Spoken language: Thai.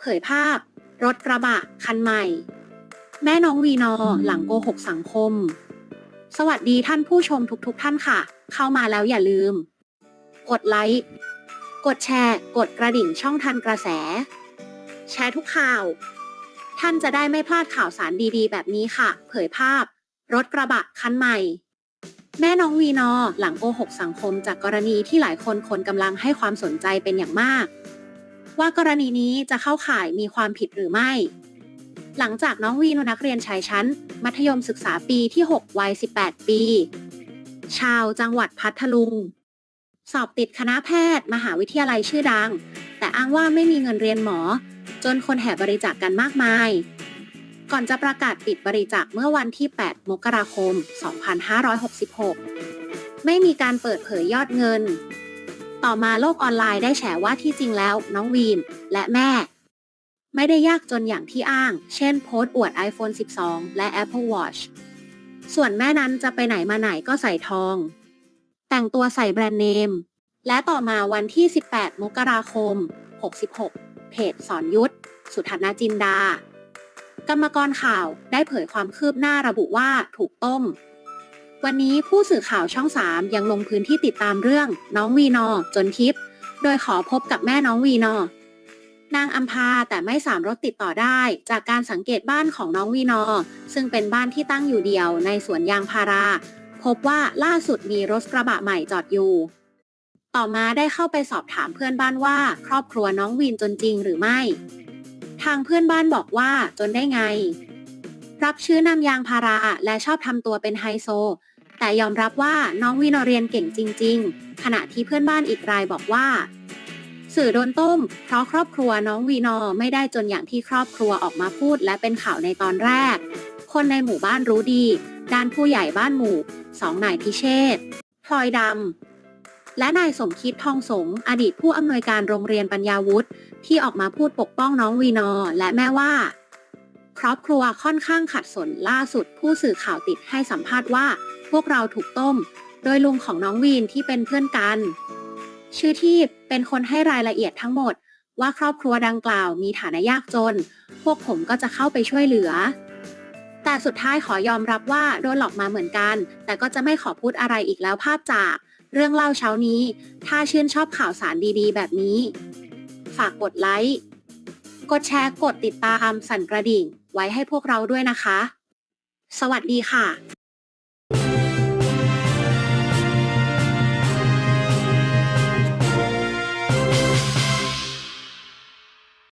เผยภาพ รถกระบะ คันใหม่ แม่น้องวีนอหลังโกหกสังคม สวัสดีท่านผู้ชมทุกๆทท่านค่ะ เข้ามาแล้วอย่าลืม กดไลค์ กดแชร์ กดกระดิ่งช่องทันกระแส แชร์ทุกข่าว ท่านจะได้ไม่พลาดข่าวสารดีๆ แบบนี้ค่ะ เผยภาพ รถกระบะคันใหม่แม่น้องวีนอหลังโกหกสังคมจากกรณีที่หลายคนคนกำลังให้ความสนใจเป็นอย่างมาก ว่ากรณีนี้จะเข้าข่ายมีความผิดหรือไม่ หลังจากน้องวีนนักเรียนชายชั้น มัธยมศึกษาปีที่ 6 วัย 18 ปี ชาวจังหวัดพัทลุง สอบติดคณะแพทย์ มหาวิทยาลัยชื่อดัง แต่อ้างว่าไม่มีเงินเรียนหมอ จนคนแห่บริจาคกกันมากมาย ก่อนจะประกาศปิดบริจาคเมื่อวันที่ 8 มกราคม 2566 ไม่มีการเปิดเผยยอดเงิน ต่อมาโลกออนไลน์ได้แฉว่าที่จริงแล้ว น้องวีนและแม่ ไม่ได้ยากจนอย่างที่อ้าง เช่นโพสต์อวด iPhone 12 และ Apple Watch ส่วนแม่นั้นจะไปไหนมาไหนก็ใส่ทอง แต่งตัวใส่แบรนด์เนม และต่อมาวันที่ 18 มกราคม 66 เพจสอนยุทธ สุทัศนจินดา กรรมกรข่าวได้เผยความคืบหน้าระบุว่าถูกต้ม วันนี้ผู้สื่อข่าวช่อง 3 ยังลงพื้นที่ติดตามเรื่อง น้องวีนอ จนทิพย์โดยขอพบกับแม่น้องวีนอนางอัมพาแต่ไม่สามารถติดต่อได้ จากการสังเกตบ้านของน้องวีนอ ซึ่งเป็นบ้านที่ตั้งอยู่เดียวในสวนยางพารา พบว่าล่าสุดมีรถกระบะใหม่จอดอยู่ ต่อมาได้เข้าไปสอบถามเพื่อนบ้านว่า ครอบครัวน้องวีนจนจริงหรือไม่ ทางเพื่อนบ้านบอกว่าจนได้ไง รับชื่อนำยางพาราและชอบทำตัวเป็นไฮโซ แต่ยอมรับว่าน้องวีนอเรียนเก่งจริง ๆ ขณะที่เพื่อนบ้านอีกรายบอกว่า สื่อโดนต้ม เพราะครอบครัวน้องวีนอไม่ได้จนอย่างที่ครอบครัวออกมาพูดและเป็นข่าวในตอนแรก คนในหมู่บ้านรู้ดี ด้านผู้ใหญ่บ้านหมู่สองนายพิเชษพลอยดำ และนายสมคิดทองสง อดีตผู้อำนวยการโรงเรียนปัญญาวุฒิที่ออกมาพูดปกป้องน้องวีนอและแม่ว่า ครอบครัวค่อนข้างขัดสนล่าสุดผู้สื่อข่าวติดให้สัมภาษณ์ว่า พวกเราถูกต้ม โดยลุงของน้องวีนที่เป็นเพื่อนกัน ชื่อที่เป็นคนให้รายละเอียดทั้งหมด ว่าครอบครัวดังกล่าวมีฐานะยากจน พวกผมก็จะเข้าไปช่วยเหลือ แต่สุดท้ายขอยอมรับว่าโดนหลอกมาเหมือนกัน แต่ก็จะไม่ขอพูดอะไรอีกแล้วภาพจากเรื่องเล่าเช้านี้ ถ้าชื่นชอบข่าวสารดีๆ แบบนี้ ฝากกดไลค์ กดแชร์ กดติดตาม สั่นกระดิ่ง ไว้ให้พวกเราด้วยนะคะ สวัสดีค่ะ